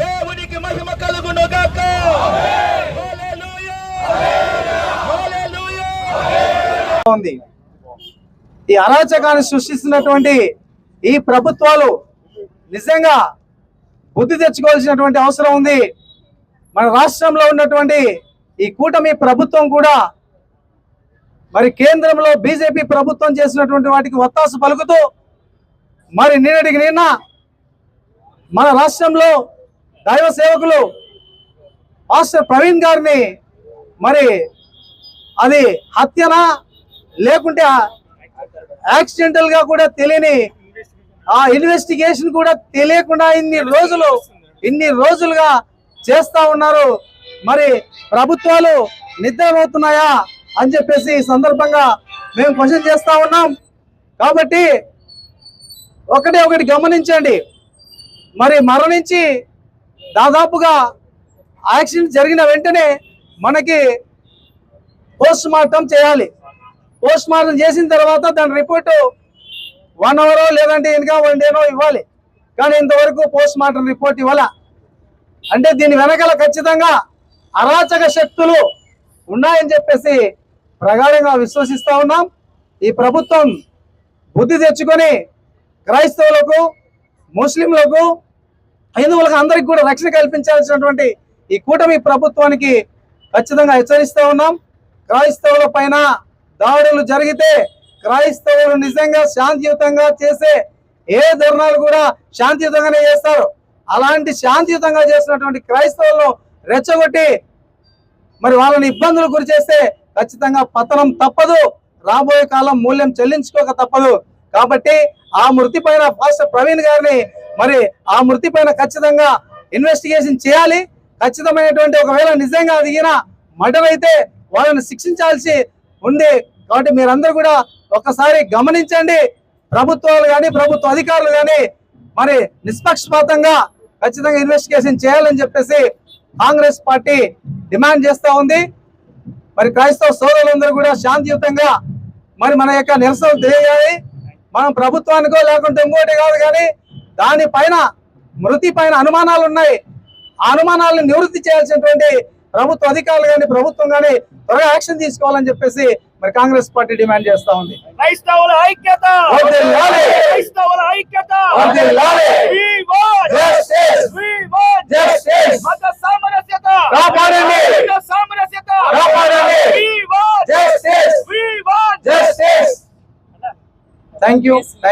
దేవునికి మహిమ కలుగును గాక. ఉంది ఈ అరాచకాన్ని సృష్టిస్తున్నటువంటి ఈ ప్రభుత్వాలు నిజంగా బుద్ధి తెచ్చుకోవాల్సినటువంటి అవసరం ఉంది. మన రాష్ట్రంలో ఉన్నటువంటి ఈ కూటమి ప్రభుత్వం కూడా మరి కేంద్రంలో బీజేపీ ప్రభుత్వం చేసినటువంటి వాటికి ఒత్తాసు పలుకుతూ మరి నిన్నటికి నిన్న మన రాష్ట్రంలో దైవ సేవకులు మాస్టర్ ప్రవీణ్ గారిని మరి అది హత్యనా లేకుంటే యాక్సిడెంటల్గా కూడా తెలియని ఆ ఇన్వెస్టిగేషన్ కూడా తెలియకుండా ఇన్ని రోజులు ఇన్ని రోజులుగా చేస్తా ఉన్నారు. మరి ప్రభుత్వాలు నిద్రపోతున్నాయా అని చెప్పేసి ఈ సందర్భంగా మేము క్వశ్చన్ చేస్తా ఉన్నాం. కాబట్టి ఒకటే ఒకటి గమనించండి. మరి మరణించి దాదాపుగా యాక్సిడెంట్ జరిగిన వెంటనే మనకి పోస్ట్ మార్టం చేయాలి. పోస్ట్ మార్టం చేసిన తర్వాత దాని రిపోర్టు వన్ అవర్ లేదంటే ఇంకా వన్ డేనో ఇవ్వాలి. కానీ ఇంతవరకు పోస్ట్ మార్టం రిపోర్ట్ ఇవ్వాల. అంటే దీని వెనకాల ఖచ్చితంగా అరాచక శక్తులు ఉన్నాయని చెప్పేసి ప్రగాఢంగా విశ్వసిస్తూ ఉన్నాం. ఈ ప్రభుత్వం బుద్ధి తెచ్చుకొని క్రైస్తవులకు ముస్లింలకు హిందువులకు అందరికి కూడా రక్షణ కల్పించాల్సినటువంటి ఈ కూటమి ప్రభుత్వానికి ఖచ్చితంగా హెచ్చరిస్తూ ఉన్నాం. క్రైస్తవుల పైన దాడులు జరిగితే క్రైస్తవులు నిజంగా శాంతియుతంగా చేసే ఏ ధర్నాలు కూడా శాంతియుతంగానే చేస్తారు. అలాంటి శాంతియుతంగా చేసినటువంటి క్రైస్తవులను రెచ్చగొట్టి మరి వాళ్ళని ఇబ్బందులు గురి చేస్తే ఖచ్చితంగా పతనం తప్పదు. రాబోయే కాలం మూల్యం చెల్లించుకోక తప్పదు. కాబట్టి ఆ మృతి పైన పాస్టర్ ప్రవీణ్ గారిని మరి ఆ మృతి పైన ఖచ్చితంగా ఇన్వెస్టిగేషన్ చేయాలి. ఖచ్చితమైనటువంటి ఒకవేళ నిజంగా అది ఈయన మర్డర్ అయితే వాళ్ళని శిక్షించాల్సి ఉంది. కాబట్టి మీరందరూ కూడా ఒక్కసారి గమనించండి. ప్రభుత్వాలు కానీ ప్రభుత్వ అధికారులు కానీ మరి నిష్పక్షపాతంగా ఖచ్చితంగా ఇన్వెస్టిగేషన్ చేయాలని చెప్పేసి కాంగ్రెస్ పార్టీ డిమాండ్ చేస్తూ ఉంది. మరి క్రైస్తవ సోదరులందరూ కూడా శాంతియుతంగా మరి మన యొక్క నిరసన తెలియజేయాలి. మనం ప్రభుత్వానికో లేకుంటే ఇంకోటి కాదు కానీ దానిపైన మృతి పైన అనుమానాలు ఉన్నాయి ఆ అనుమానాలను నివృత్తి చేయాల్సినటువంటి ప్రభుత్వ అధికారులు కానీ ప్రభుత్వం కానీ త్వరగా యాక్షన్ తీసుకోవాలని చెప్పేసి మరి కాంగ్రెస్ పార్టీ డిమాండ్ చేస్తా ఉంది. క్రైస్తవుల ఐక్యత. క్రైస్తవుల ఐక్యత! thank you.